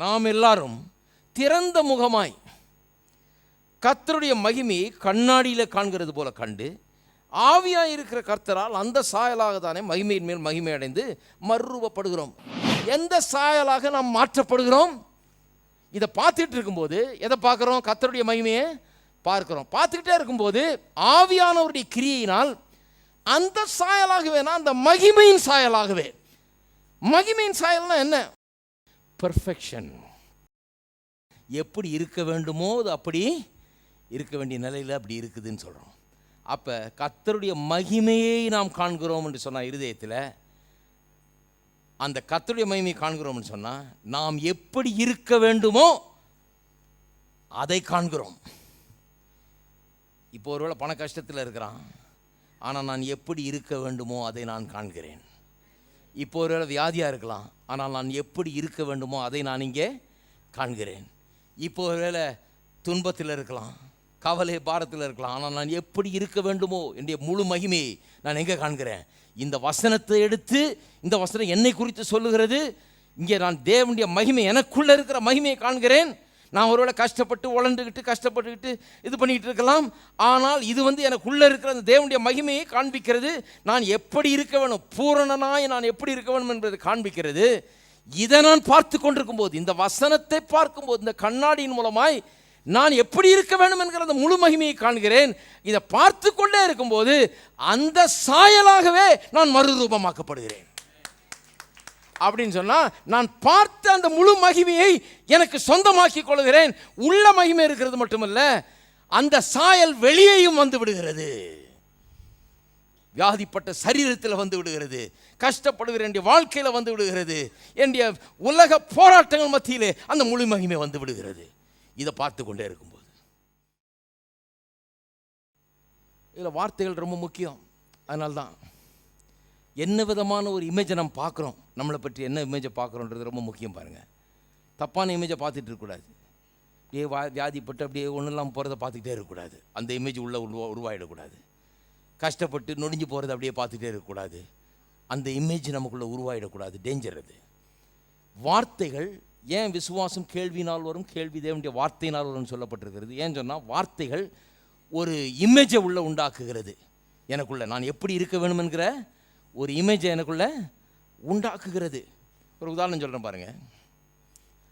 நாம் எல்லாரும் திறந்த முகமாய் கர்த்தருடைய மகிமையை கண்ணாடியில் காண்கிறது போல கண்டு ஆவியாக இருக்கிற கர்த்தரால் அந்த சாயலாக தானே மகிமையின் மேல் மகிமை அடைந்து மறுரூபப்படுகிறோம். எந்த சாயலாக நாம் மாற்றப்படுகிறோம்? இதை பார்த்துட்டு இருக்கும்போது எதை பார்க்குறோம்? கர்த்தருடைய மகிமையை பார்க்கிறோம். பார்த்துக்கிட்டே இருக்கும்போது ஆவியானவருடைய கிரியையினால் அந்த சாயலாகவே நான் அந்த மகிமையின் சாயலாகவே. மகிமையின் சாயல்னா என்ன? பெர்ஃபெக்ஷன் எப்படி இருக்க வேண்டுமோ அது அப்படி இருக்க வேண்டிய நிலையில் அப்படி இருக்குதுன்னு சொல்கிறோம் அப்போ கத்தருடைய மகிமையை நாம் காண்கிறோம் என்று சொன்னால் இருதயத்தில் அந்த கத்தருடைய மகிமையை காண்கிறோம்னு சொன்னால் நாம் எப்படி இருக்க வேண்டுமோ அதை காண்கிறோம். இப்போ ஒருவேளை பண கஷ்டத்தில் இருக்கிறான். ஆனால் நான் எப்படி இருக்க வேண்டுமோ அதை நான் காண்கிறேன். இப்போ ஒருவேளை வியாதியாக இருக்கலாம். ஆனால் நான் எப்படி இருக்க வேண்டுமோ அதை நான் இங்கே காண்கிறேன். இப்போ ஒருவேளை துன்பத்தில் இருக்கலாம் கவலை பாரத்தில் இருக்கலாம் ஆனால் நான் எப்படி இருக்க வேண்டுமோ என்னுடைய முழு மகிமையை நான் எங்கே காண்கிறேன்? இந்த வசனத்தை எடுத்து இந்த வசனம் என்னை குறித்து சொல்லுகிறது இங்கே நான் தேவனுடைய மகிமை எனக்குள்ளே இருக்கிற மகிமையை காண்கிறேன் நான் ஒருவேளை கஷ்டப்பட்டு உழண்டுக்கிட்டு கஷ்டப்பட்டுக்கிட்டு இது பண்ணிக்கிட்டு இருக்கலாம். ஆனால் இது வந்து எனக்குள்ளே இருக்கிற அந்த தேவனுடைய மகிமையை காண்பிக்கிறது. நான் எப்படி இருக்க வேணும்? பூரணனாய் நான் எப்படி இருக்க வேணும் என்பதை காண்பிக்கிறது. இதை நான் பார்த்து கொண்டிருக்கும் போது இந்த வசனத்தை பார்க்கும்போது இந்த கண்ணாடியின் மூலமாய் நான் எப்படி இருக்க வேண்டும் என்கிற அந்த முழு மகிமையை காண்கிறேன். இதை பார்த்து கொண்டே இருக்கும்போது அந்த சாயலாகவே நான் மறுரூபமாக்கப்படுகிறேன். அப்படின்னு சொன்னால் நான் பார்த்த அந்த முழு மகிமையை எனக்கு சொந்தமாக்கி கொள்கிறேன். உள்ள மகிமை இருக்கிறது மட்டுமல்ல அந்த சாயல் வெளியேயும் வந்து விடுகிறது. வியாதிப்பட்ட சரீரத்தில் வந்து விடுகிறது. கஷ்டப்படுகிற என்னுடைய வாழ்க்கையில் வந்து விடுகிறது. என்னுடைய உலக போராட்டங்கள் மத்தியிலே அந்த முழு மகிமை வந்து விடுகிறது. இதை பார்த்து கொண்டே இருக்கும்போது. இதில் வார்த்தைகள் ரொம்ப முக்கியம். அதனால்தான் என்ன விதமான ஒரு இமேஜை நம்ம பார்க்குறோம்? நம்மளை பற்றி என்ன இமேஜை பார்க்குறோன்றது ரொம்ப முக்கியம் பாருங்கள் தப்பான இமேஜை பார்த்துட்டு இருக்கக்கூடாது. அப்படியே வா வியாதிப்பட்டு அப்படியே ஒன்றும் இல்லாமல் போகிறத பார்த்துக்கிட்டே இருக்கக்கூடாது. அந்த இமேஜ் உள்ளே உருவா உருவாயிடக்கூடாது. கஷ்டப்பட்டு நொடிஞ்சு போகிறத அப்படியே பார்த்துக்கிட்டே இருக்கக்கூடாது. அந்த இமேஜ் நமக்குள்ளே உருவாயிடக்கூடாது. டேஞ்சர் அது. வார்த்தைகள் ஏன் விசுவாசம் கேள்வினால் வரும் கேள்வி தேவனுடைய வார்த்தையினால் வரும்னு சொல்லப்பட்டிருக்கிறது. ஏன் சொன்னால் வார்த்தைகள் ஒரு இமேஜை உள்ளே உண்டாக்குகிறது. எனக்குள்ளே நான் எப்படி இருக்க வேணும் என்கிற ஒரு இமேஜை எனக்குள்ள உண்டாக்குகிறது. ஒரு உதாரணம் சொல்கிறேன் பாருங்கள்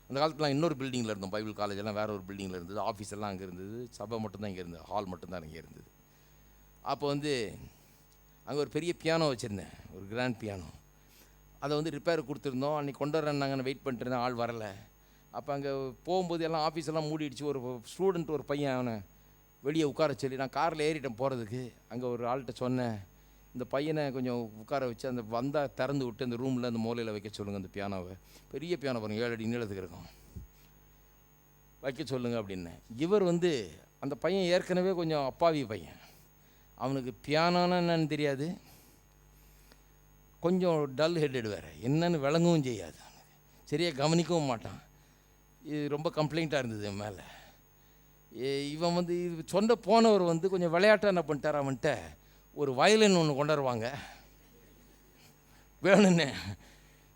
அந்த காலத்தில் இன்னொரு பில்டிங்கில் இருந்தோம். பைபிள் காலேஜ் எல்லாம் வேறு ஒரு பில்டிங்கில் இருந்தது. ஆஃபீஸ் எல்லாம் அங்கே இருந்தது. சபை மட்டும்தான் இங்கே இருந்தது. ஹால் மட்டும்தான் இங்கே இருந்தது. அப்போ வந்து அங்கே ஒரு பெரிய பியானோ வச்சுருந்தேன். ஒரு கிராண்ட் பியானோ அதை வந்து ரிப்பேர் கொடுத்துருந்தோம். அன்றைக்கி கொண்டு வரேன்னாங்க. வெயிட் பண்ணிட்டு இருந்தேன். ஆள் வரல. அப்போ அங்கே போகும்போது எல்லாம் ஆஃபீஸ் எல்லாம் மூடிடுச்சு. ஒரு ஸ்டூடெண்ட் ஒரு பையன் அவனை வெளியே உட்கார சொல்லி நான் காரில் ஏறிட்டேன் போகிறதுக்கு அங்கே ஒரு ஆள்கிட்ட சொன்னேன். இந்த பையனை கொஞ்சம் உட்கார வச்சு அந்த வந்தால் திறந்து விட்டு அந்த ரூமில் அந்த மூலையில் வைக்க சொல்லுங்கள் அந்த பியானோவை பெரிய பியானோ பாருங்க ஏழு அடி நீளத்துக்கு இருக்கும். வைக்க சொல்லுங்கள் அப்படின்னு இவர் வந்து அந்த பையன் ஏற்கனவே கொஞ்சம் அப்பாவி பையன். அவனுக்கு பியானோன்னா என்னன்னு தெரியாது. கொஞ்சம் டல் ஹெட்டட் வேறு. என்னன்னு விளங்கவும் செய்யாது சரியாக கவனிக்கவும் மாட்டான். இது ரொம்ப கம்ப்ளைண்ட்டாக இருந்தது என் மேலே. இவன் வந்து இது சொந்த போனவர் வந்து கொஞ்சம் விளையாட்டாக என்ன பண்ணிட்டார் அவன்கிட்ட? ஒரு வயலின் ஒன்று கொண்டு வருவாங்க. வேணும்னு.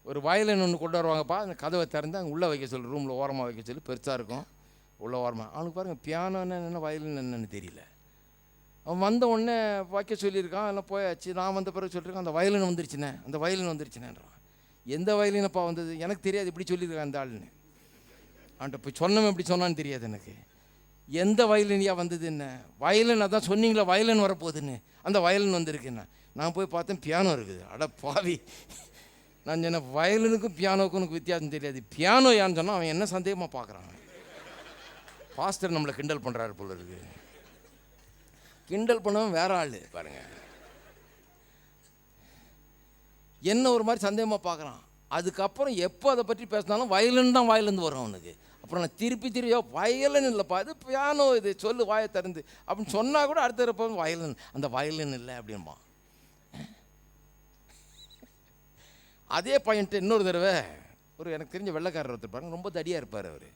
ஒரு வயலின் ஒன்று கொண்டு வருவாங்கப்பா. அந்த கதவை திறந்து அங்கே உள்ளே வைக்க சொல்லி ரூமில் ஓரமாக வைக்க சொல்லி. பெருசாக இருக்கும். உள்ளே ஓரமாக அவனுக்கு பாருங்கள் பியானோ என்ன வயலின் என்னென்னு தெரியல. அவன் வந்த உடனே வைக்க சொல்லியிருக்கான். எல்லாம் போயாச்சு. நான் வந்த பிறகு சொல்லியிருக்கான் அந்த வயலின் வந்துருச்சுண்ணே அந்த வயலின் வந்துருச்சுனேன்றான். எந்த வயலினப்பா வந்தது? எனக்கு தெரியாது. இப்படி சொல்லியிருக்கான் அந்த ஆளுன்னு அவன்கிட்ட போய் சொன்னவன் எப்படி சொன்னான்னு தெரியாது எனக்கு. எந்த வயலினியா வந்தது என்ன? வயலின் அதான் சொன்னீங்களா வயலின் வரப்போகுதுன்னு. அந்த வயலின் வந்திருக்குண்ணா நான் போய் பார்த்தேன் பியானோ இருக்குது. அட பாவி. நான் சொன்ன வயலினுக்கும் பியானோக்கும் எனக்கு வித்தியாசம் தெரியாது. பியானோ யான்னு சொன்னால் அவன் என்ன சந்தேகமாக பார்க்குறான்? பாஸ்டர் நம்மளை கிண்டல் பண்ணுறாரு போல இருக்கு. கிண்டல் பண்ணவன் வேற ஆள் பாருங்கள் என்ன ஒரு மாதிரி சந்தேகமாக பார்க்குறான். அதுக்கப்புறம் எப்போ அதை பற்றி பேசினாலும் வயலின் தான் வாயிலேருந்து வரும் அவனுக்கு. அப்புறம் நான் திருப்பி திருப்பியோ வயலின் இல்லைப்பா இது பியானோ இது சொல்லு வாயை திறந்து. அப்படின்னு சொன்னால் கூட அடுத்த இருப்ப வயலின் அந்த வயலின் இல்லை அப்படின்பா. அதே பையன்ட்டு இன்னொரு தடவை ஒரு எனக்கு தெரிஞ்ச வெள்ளைக்காரர் ஒருத்தர் பாருங்க ரொம்ப தடியாக இருப்பார் அவர்.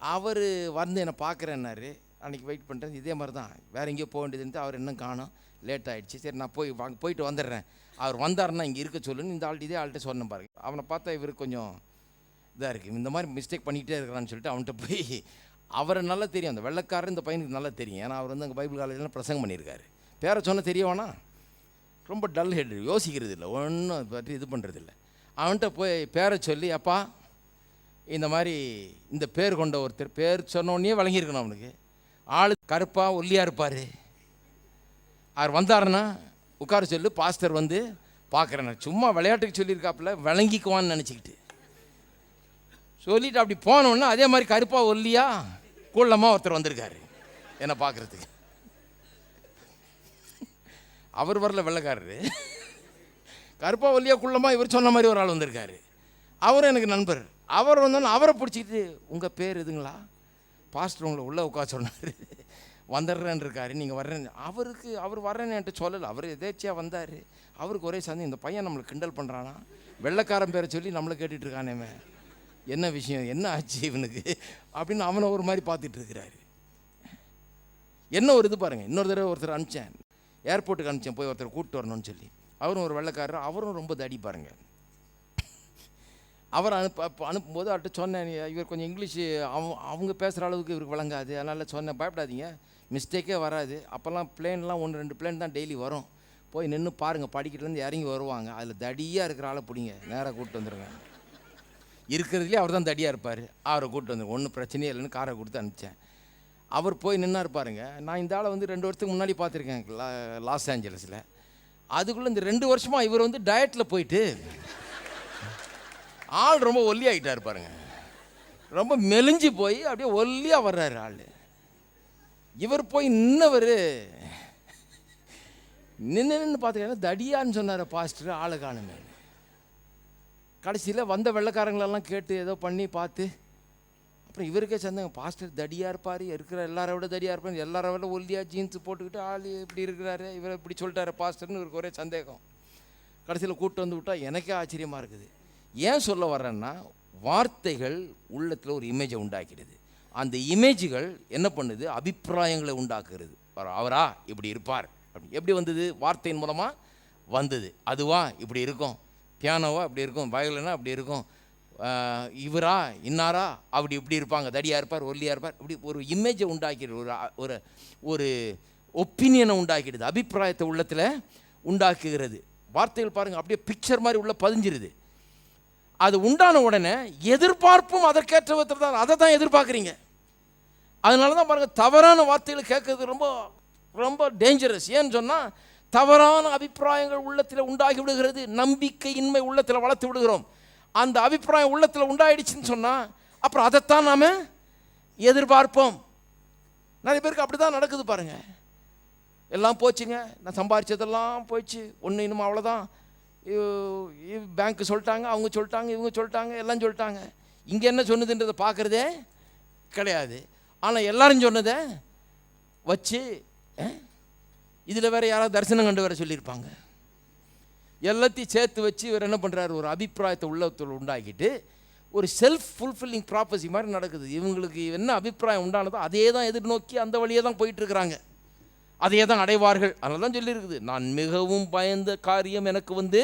அவர் வந்து என்னை பார்க்குறேன்னாரு. அன்றைக்கி வெயிட் பண்ணுறது இதே மாதிரி தான். வேறு எங்கேயோ போக வேண்டியதுன்ட்டு அவர் இன்னும் காணோம் லேட் ஆகிடுச்சு சரி நான் போய் வாங்க போயிட்டு வந்துடுறேன். அவர் வந்தாருன்னா இங்கே இருக்க சொல்லுன்னு இந்த ஆள்கிட்ட இதே ஆள்கிட்ட சொன்னேன் பாருங்க. அவனை பார்த்தா இவர் கொஞ்சம் இதாக இருக்குது இந்த மாதிரி மிஸ்டேக் பண்ணிக்கிட்டே இருக்கிறான்னு சொல்லிட்டு அவன்கிட்ட போய் அவரை நல்லா தெரியும். அந்த வெள்ளக்காரர் இந்த பையனுக்கு நல்லா தெரியும். ஏன்னா அவர் வந்து அங்கே பைபிள் காலேஜில் பிரசங்கம் பண்ணியிருக்காரு. பேரை சொன்ன தெரியவானா ரொம்ப டல் ஹெட் யோசிக்கிறது இல்லை. ஒன்றும் பற்றி இது பண்ணுறது இல்லை. அவன்கிட்ட போய் பேரை சொல்லி அப்பா இந்த மாதிரி இந்த பேர் கொண்ட ஒருத்தர் பேர் சொன்னோடனே வழங்கியிருக்கணும் அவனுக்கு. ஆள் கருப்பாக ஒல்லியாக இருப்பார். அவர் வந்தாருன்னா உட்கார சொல்லு பாஸ்டர் வந்து பார்க்குறேன். சும்மா விளையாட்டுக்கு சொல்லியிருக்காப்புல விளங்கிக்குவான்னு நினச்சிக்கிட்டு. சொல்லிட்டு அப்படி போனோன்னா அதே மாதிரி கருப்பாக ஒல்லியா கூள்ளமாக ஒருத்தர் வந்திருக்காரு என்னை பார்க்குறதுக்கு. அவர் வரல வெள்ளக்காரரு. கருப்பா ஒல்லியா குள்ளமாக இவர் சொன்ன மாதிரி ஒரு ஆள் வந்திருக்காரு. அவரும் எனக்கு நண்பர். அவர் வந்தோன்னு அவரை பிடிச்சிக்கிட்டு உங்கள் பேர் எதுங்களா? பாஸ்டர் உங்களை உள்ளே உட்கார சொன்னார். வந்துடுறேன் இருக்காரு நீங்கள் வர்றேன் அவருக்கு அவர் வர்றேன்னு என்கிட்ட சொல்லலை. அவர் எதேச்சியாக வந்தார். அவருக்கு ஒரே சந்தேகம் இந்த பையன் நம்மளை கிண்டல் பண்ணுறானா வெள்ளைக்காரன் பேரை சொல்லி நம்மளை கேட்டுட்டு இருக்கானேமே. என்ன விஷயம்? என்ன ஆச்சு இவனுக்கு? அப்படின்னு அவனை ஒரு மாதிரி பார்த்துட்டு இருக்கிறாரு. என்ன ஒரு இது பாருங்க. இன்னொரு தடவை ஒருத்தர் அனுப்பிச்சேன். ஏர்போர்ட்டுக்கு அனுப்பிச்சேன். போய் ஒருத்தர் கூப்பிட்டு வரணும்னு சொல்லி. அவரும் ஒரு வெள்ளக்காரர். அவரும் ரொம்ப தடி பாருங்கள் அவர் அனுப்ப அப்ப அனுப்பும்போது அவர்கிட்ட சொன்னேன் இவர் கொஞ்சம் இங்கிலீஷ் அவங்க அவங்க பேசுகிற அளவுக்கு இவருக்கு விளங்காது. அதனால் சொன்னேன் பயப்படாதீங்க. மிஸ்டேக்கே வராது. அப்போல்லாம் பிளேன்லாம் ஒன்று ரெண்டு பிளேன் தான் டெய்லி வரும். போய் நின்று பாருங்கள் படிக்கட்டுலேருந்து இறங்கி வருவாங்க. அதில் தடியாக இருக்கிற ஆளை பிடிங்க. நேராக கூப்பிட்டு வந்துடுங்க இருக்கிறதுலே அவர் தான் தடியாக இருப்பார். அவரை கூப்பிட்டு வந்து ஒன்றும் பிரச்சனையே இல்லைன்னு காரை கொடுத்து அனுப்பிச்சேன். அவர் போய் நின்னார் பாருங்க. நான் இந்த ஆளை வந்து ரெண்டு வருஷத்துக்கு முன்னாடி பார்த்துருக்கேன் லா லாஸ் ஏஞ்சலஸில். அதுக்குள்ளே இந்த ரெண்டு வருஷமாக இவர் வந்து டயட்டில் போயிட்டு ஆள் ரொம்ப ஒல்லி ஆகிட்டார் பாருங்க. ரொம்ப மெலிஞ்சு போய் அப்படியே ஒல்லியாக வர்றாரு ஆள். இவர் போய் நின்னவர் நின்று நின்று பார்த்துக்கிட்டா தடியான்னு சொன்னார் பாஸ்டர் ஆளை காணுமே கடைசியில் வந்த வெள்ளைக்காரங்களெல்லாம் கேட்டு ஏதோ பண்ணி பார்த்து அப்புறம் இவருக்கே சந்தேகம். பாஸ்டர் தடியாக இருப்பார் இருக்கிற எல்லாரை விட தடியாக இருப்பார் எல்லாரை விட ஒல்லியாக ஜீன்ஸ் போட்டுக்கிட்டு ஆள் இப்படி இருக்கிறாரு இவரை இப்படி சொல்லிட்டாரு பாஸ்டர்னு இவருக்கு ஒரே சந்தேகம். கடைசியில் கூப்பிட்டு வந்து விட்டா எனக்கே ஆச்சரியமாக இருக்குது. ஏன் சொல்ல வர்றேன்னா வார்த்தைகள் உள்ளத்தில் ஒரு இமேஜை உண்டாக்கிடுது. அந்த இமேஜுகள் என்ன பண்ணுது? அபிப்பிராயங்களை உண்டாக்குறது அவரா இப்படி இருப்பார். அப்படி எப்படி வந்தது? வார்த்தையின் மூலமாக வந்தது. அதுவா? இப்படி இருக்கும். பியானோவா அப்படி இருக்கும் வயலினா அப்படி இருக்கும். இவரா இன்னாரா அப்படி இப்படி இருப்பாங்க. தடியாக இருப்பார் ஒல்லியாக இருப்பார். இப்படி ஒரு இமேஜை உண்டாக்கிடுது ஒரு ஒரு ஒரு ஒப்பீனியனை உண்டாக்கிடுது. அபிப்பிராயத்தை உள்ளத்தில் உண்டாக்குகிறது. வார்த்தைகள் பாருங்கள் அப்படியே பிக்சர் மாதிரி உள்ள பதிஞ்சிருது. அது உண்டான உடனே எதிர்பார்ப்பும் அதற்கேற்ற விதத்தில் தான் அதை தான் எதிர்பார்க்குறீங்க. அதனால தான் பாருங்கள் தவறான வார்த்தைகளை கேட்கறது ரொம்ப ரொம்ப டேஞ்சரஸ் ஏன்னு சொன்னால் தவறான அபிப்பிராயங்கள் உள்ளத்தில் உண்டாகி விடுகிறது. நம்பிக்கையின்மை உள்ளத்தில் வளர்த்து விடுகிறோம். அந்த அபிப்பிராயம் உள்ளத்தில் உண்டாயிடுச்சுன்னு சொன்னால் அப்புறம் அதைத்தான் நாம் எதிர்பார்ப்போம். நிறைய பேருக்கு அப்படி தான் நடக்குது பாருங்கள் எல்லாம் போச்சுங்க. நான் சம்பாரிச்சதெல்லாம் போயிடுச்சு. ஒன்று இன்னும் அவ்வளோதான் பேங்க்கு சொல்லிட்டாங்க அவங்க சொல்லிட்டாங்க இவங்க சொல்லிட்டாங்க எல்லாம் சொல்லிட்டாங்க. இங்கே என்ன சொன்னதுன்றதை பார்க்குறதே கிடையாது. ஆனால் எல்லாரும் சொன்னதை வச்சு இதில் வேறு யாராவது தரிசனம் கண்டு வர சொல்லியிருப்பாங்க. எல்லாத்தையும் சேர்த்து வச்சு இவர் என்ன பண்ணுறாரு ஒரு அபிப்பிராயத்தை உள்ளத்தில் உண்டாக்கிட்டு ஒரு செல்ஃப் ஃபுல்ஃபில்லிங் ப்ராப்பர்சி மாதிரி நடக்குது. இவங்களுக்கு என்ன அபிப்பிராயம் உண்டானதோ அதே தான் எதிர்நோக்கி அந்த வழியே தான் போயிட்டு இருக்கிறாங்க அதையே தான் அடைவார்கள். அதனால தான் சொல்லியிருக்குது. நான் மிகவும் பயந்த காரியம் எனக்கு வந்து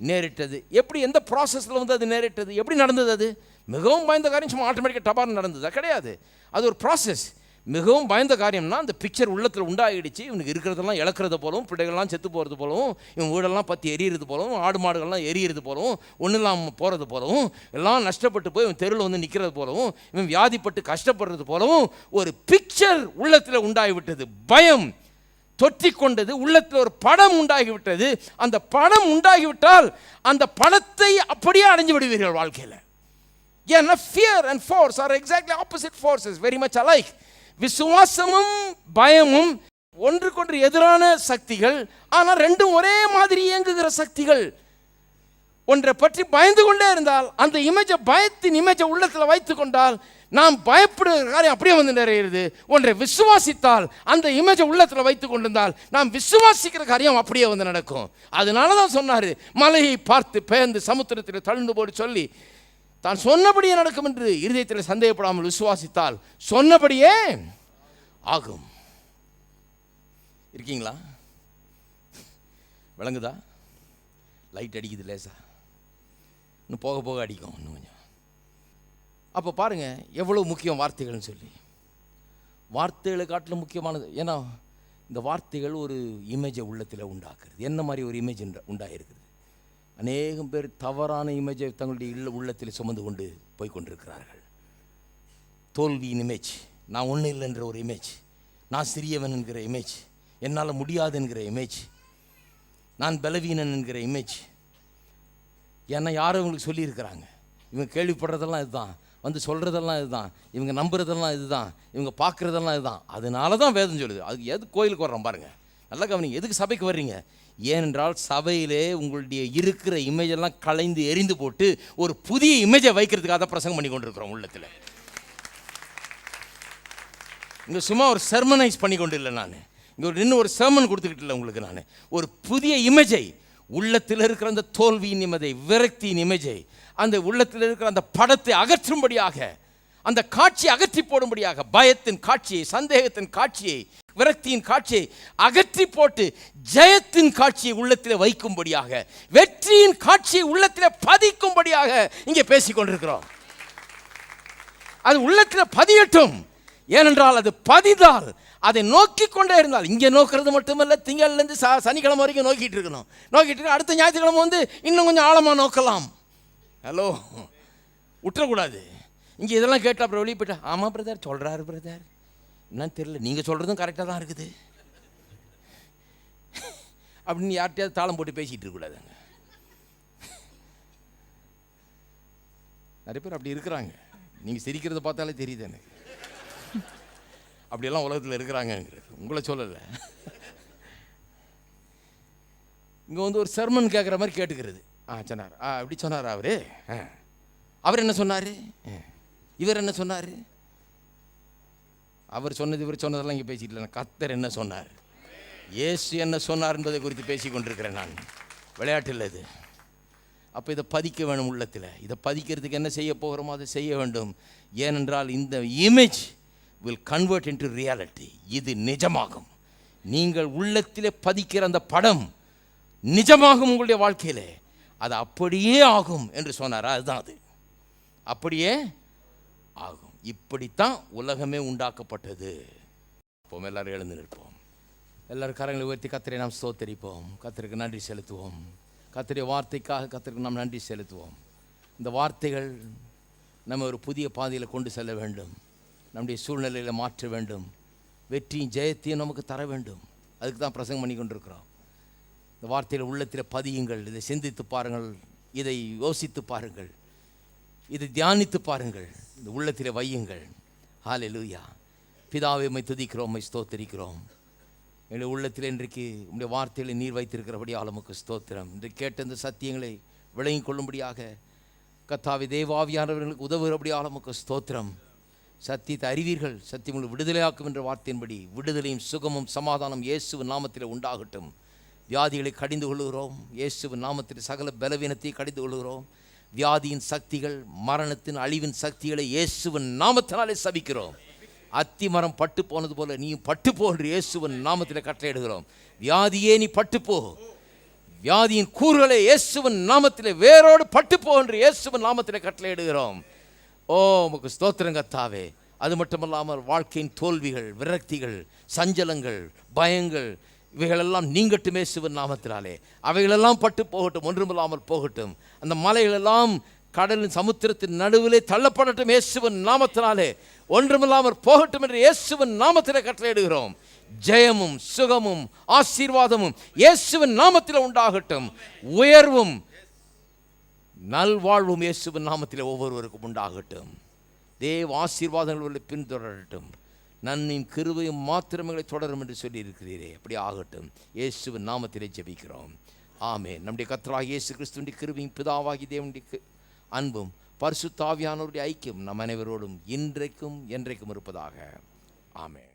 நேரிட்டது. எப்படி எந்த ப்ராசஸில் வந்து அது நேரிட்டது? எப்படி நடந்தது அது? மிகவும் பயந்த காரியம் சும்மா ஆட்டோமேட்டிக்காக டபார் நடந்ததா? கிடையாது. அது ஒரு ப்ராசஸ் மிகவும் பயந்த காரியம்னா அந்த பிக்சர் உள்ளத்தில் உண்டாகிடுச்சு இவனுக்கு இருக்கிறதெல்லாம் இழக்கிறது போலவும் பிள்ளைகள்லாம் செத்து போகிறது போலவும் இவன் வீடெல்லாம் பற்றி எரியிறது போலவும் ஆடு மாடுகள்லாம் எரியிறது போலவும் ஒன்றும் இல்லாமல் போகிறது போலவும் எல்லாம் நஷ்டப்பட்டு போய் இவன் தெருவில் வந்து நிற்கிறது போலவும் இவன் வியாதிப்பட்டு கஷ்டப்படுறது போலவும் ஒரு பிக்சர் உள்ளத்தில் உண்டாகிவிட்டது. பயம் தொற்றி கொண்டது உள்ளத்தில் ஒரு படம் உண்டாகிவிட்டது. அந்த படம் உண்டாகிவிட்டால் அந்த படத்தை அப்படியே அடைஞ்சு விடுவீர்கள் வாழ்க்கையில். ஏன்னா fear and force are exactly opposite forces very much alike விசுவாசமும் பயமும் ஒன்றுக்கொன்று எதிரான சக்திகள் ஆனால் ரெண்டும் ஒரே மாதிரி இயங்குகிற சக்திகள். ஒன்றை பற்றி பயந்து கொண்டே இருந்தால் அந்த இமேஜை பயத்தின் இமேஜை உள்ளத்தில் வைத்து கொண்டால் நாம் பயப்படுகிற காரியம் அப்படியே வந்து நிறையிறது ஒன்றை விசுவாசித்தால் அந்த இமேஜை உள்ளத்தில் வைத்து கொண்டிருந்தால் நாம் விசுவாசிக்கிற காரியம் அப்படியே வந்து நடக்கும். அதனால தான் சொன்னார் மலையை பார்த்து பெயர்ந்து சமுத்திரத்தில் தழுந்து போட்டு சொல்லி தான் சொன்னபடியே நடக்கும் என்று இருதயத்தில் சந்தேகப்படாமல் விசுவாசித்தால் சொன்னபடியே ஆகும். இருக்கீங்களா? விளங்குதா? லைட் அடிக்குது லேசா. இன்னும் போக போக அடிக்கும் இன்னும் கொஞ்சம். அப்போ பாருங்க எவ்வளோ முக்கியம் வார்த்தைகள்னு சொல்லி. வார்த்தைகளை காட்டிலும் முக்கியமானது. ஏன்னா இந்த வார்த்தைகள் ஒரு இமேஜை உள்ளத்தில் உண்டாக்குறது. என்ன மாதிரி ஒரு இமேஜ் உண்டாயிருக்குது? அநேகம் பேர் தவறான இமேஜை தங்களுடைய இல்ல உள்ளத்தில் சுமந்து கொண்டு போய்கொண்டிருக்கிறார்கள் தோல்வியின் இமேஜ் நான் ஒன்றும் இல்லைன்ற ஒரு இமேஜ் நான் சிறியவன் என்கிற இமேஜ் என்னால் முடியாது என்கிற இமேஜ் நான் பலவீனன் என்கிற இமேஜ் ஏன்னா யாரும் இவங்களுக்கு சொல்லியிருக்கிறாங்க. இவங்க கேள்விப்படுறதெல்லாம் இதுதான். வந்து சொல்கிறதெல்லாம் இதுதான். இவங்க நம்புறதெல்லாம் இதுதான். இவங்க பார்க்குறதெல்லாம் இதுதான். அதனால தான் வேதம் சொல்லுது. அதுக்கு எது கோயிலுக்கு வர்றோம் பாருங்கள் நல்லா கவனிங்க எதுக்கு சபைக்கு வர்றீங்க? ஏனென்றால் சபையிலே உங்களுடைய இருக்கிற இமேஜெல்லாம் கலைந்து எரிந்து போட்டு ஒரு புதிய இமேஜை வைக்கிறதுக்காக தான் பிரசங்கம் பண்ணி கொண்டிருக்கிறோம் உள்ளத்தில். இங்கே சும்மா ஒரு செர்மனைஸ் பண்ணி கொண்டு இல்லை நான். இங்கே ஒரு நின்று ஒரு செர்மன் கொடுத்துக்கிட்டு இல்லை உங்களுக்கு நான். ஒரு புதிய இமேஜை உள்ளத்தில் இருக்கிற அந்த தோல்வியின் இமேஜை விரக்தியின் இமேஜை அந்த உள்ளத்தில் இருக்கிற அந்த படத்தை அகற்றும்படியாக அந்த காட்சியை அகற்றி போடும்படியாக பயத்தின் காட்சியை சந்தேகத்தின் காட்சியை விரக்தியின் காட்சியை அகற்றி போட்டு ஜெயத்தின் காட்சியை உள்ளத்தில் வைக்கும்படியாக வெற்றியின் காட்சியை உள்ளத்தில் பதிக்கும்படியாக இங்கே பேசிக்கொண்டிருக்கிறோம் அது உள்ளத்தில் பதியட்டும். ஏனென்றால் அது பதிதால் அதை நோக்கி கொண்டே இருந்தால் இங்கே நோக்கிறது மட்டுமல்ல திங்கள்லேருந்து ச சனிக்கிழமை வரைக்கும் நோக்கிட்டு இருக்கணும். நோக்கிட்டு இருக்க அடுத்த ஞாயிற்றுக்கிழமை வந்து இன்னும் கொஞ்சம் ஆழமாக நோக்கலாம். ஹலோ விட்டுறக்கூடாது இங்கே இதெல்லாம் கேட்டு அப்புறம் வெளியே போயிட்டா ஆமாம் பிரதர் சொல்கிறாரு பிரதர் என்னன்னு தெரியல. நீங்கள் சொல்கிறதும் கரெக்டாக தான் இருக்குது. அப்படின்னு யார்கிட்டயாவது தாளம் போட்டு பேசிகிட்டு இருக்கக்கூடாதுங்க நிறைய பேர் அப்படி இருக்கிறாங்க. நீங்கள் சிரிக்கிறத பார்த்தாலே தெரியுது எனக்கு. அப்படியெல்லாம் உலகத்தில் இருக்கிறாங்கங்கிறது உங்களை சொல்லலை. இங்கே வந்து ஒரு சர்மன் கேட்குற மாதிரி கேட்டுக்கிறது. ஆ சொன்னார். ஆ அப்படி சொன்னார் அவரு? ஆ. அவர் என்ன சொன்னார்? இவர் என்ன சொன்னார்? அவர் சொன்னது இவர் சொன்னதெல்லாம் இங்கே பேசிட்டு இல்லை கத்தர் என்ன சொன்னார்? இயேசு என்ன சொன்னார் என்பதை குறித்து பேசி கொண்டிருக்கிறேன் நான். விளையாட்டு இல்லை இது. அப்போ இதை பதிக்க வேணும் உள்ளத்தில். இதை பதிக்கிறதுக்கு என்ன செய்ய போகிறோமோ அதை செய்ய வேண்டும். ஏனென்றால் இந்த image will convert into reality இது நிஜமாகும். நீங்கள் உள்ளத்திலே பதிக்கிற அந்த படம் நிஜமாகும் உங்களுடைய வாழ்க்கையிலே. அது அப்படியே ஆகும் என்று சொன்னார். அதுதான் அது. அப்படியே ஆகும். இப்படித்தான் உலகமே உண்டாக்கப்பட்டது. இப்போ எல்லாரும் எழுந்து நிற்போம். எல்லாரும் கரங்களை உயர்த்தி கத்திரை நாம் சோத்தரிப்போம் கத்திரிக்கு நன்றி செலுத்துவோம். கத்திரை வார்த்தைக்காக கத்தருக்கு நாம் நன்றி செலுத்துவோம். இந்த வார்த்தைகள் நம்ம ஒரு புதிய பாதையில் கொண்டு செல்ல வேண்டும். நம்முடைய சூழ்நிலையில் மாற்ற வேண்டும். வெற்றியும் ஜெயத்தையும் நமக்கு தர வேண்டும். அதுக்கு தான் பிரசங்கம் பண்ணி கொண்டிருக்கிறோம். இந்த வார்த்தையில் உள்ளத்தில் பதியுங்கள். இதை சிந்தித்து பாருங்கள். இதை யோசித்து பாருங்கள். இதை தியானித்து பாருங்கள். இந்த உள்ளத்தில் வையுங்கள். ஹalleluya பிதாவை மை துதிக்கிறோம் மை ஸ்தோத்தரிக்கிறோம். எங்களுடைய உள்ளத்தில் இன்றைக்கு உங்களுடைய வார்த்தைகளை நீர் வைத்திருக்கிறபடி ஆலமுக்கு ஸ்தோத்திரம். இன்று கேட்ட இந்த சத்தியங்களை விளங்கிக் கொள்ளும்படியாக கத்தாவி தேவாவியானவர்களுக்கு உதவுகிறபடி ஆலமுக்கு ஸ்தோத்திரம். சத்தியத்தை அறிவீர்கள் சத்தியம் உங்களை விடுதலையாக்கும் என்ற வார்த்தையின்படி விடுதலையும் சுகமும் சமாதானம் இயேசுவின் நாமத்தில் உண்டாகட்டும். வியாதிகளை கடிந்து கொள்கிறோம் இயேசுவின் நாமத்தில் சகல பலவீனத்தை கடிந்து கொள்கிறோம் வியாதியின் சக்திகள் மரணத்தின் அழிவின் சக்திகளை இயேசுவின் நாமத்தினாலே சபிக்கிறோம். அத்தி மரம் பட்டு போனது போல நீயும் பட்டு போ என்று இயேசுவின் நாமத்தில் கட்டளையிடுகிறோம். வியாதியே நீ பட்டு போ. வியாதியின் கூறுகளை இயேசுவின் நாமத்தில் வேரோடு பட்டு போ என்று இயேசுவின் நாமத்தில் கட்டளையிடுகிறோம். ஓ உமக்கு ஸ்தோத்திரங்கத்தாவே அது மட்டுமல்லாமல் வாழ்க்கையின் தோல்விகள் விரக்திகள் சஞ்சலங்கள் பயங்கள் இவைகளெல்லாம் நீங்கட்டும் சிவன் நாமத்தினாலே. அவைகளெல்லாம் பட்டு போகட்டும் ஒன்றுமில்லாமல் போகட்டும். அந்த மலைகளெல்லாம் கடலின் சமுத்திரத்தின் நடுவிலே தள்ளப்படட்டும் இயேசுவின் நாமத்தினாலே. ஒன்றுமில்லாமல் போகட்டும் என்று இயேசுவின் நாமத்திலே கட்டளையிடுகிறோம். ஜெயமும் சுகமும் ஆசீர்வாதமும் இயேசுவின் நாமத்தில் உண்டாகட்டும். உயர்வும் நல்வாழ்வும் இயேசுவின் நாமத்தில் ஒவ்வொருவருக்கும் உண்டாகட்டும். தேவ ஆசீர்வாதங்கள் பின்தொடரட்டும். நன்மையும் கிருவையும் மாத்திரமே தொடரும் என்று சொல்லியிருக்கிறீரே. அப்படி ஆகட்டும். இயேசுவின் நாமத்திலே ஜெபிக்கிறோம். ஆமே நம்முடைய கத்தராக இயேசு கிறிஸ்துவின் கிருபையும் பிதாவாகி தேவனுடைய கி- அன்பும் பரிசுத்தாவியானவருடைய ஐக்கியம் நம் அனைவரோடும் இன்றைக்கும் என்றைக்கும் இருப்பதாக. ஆமே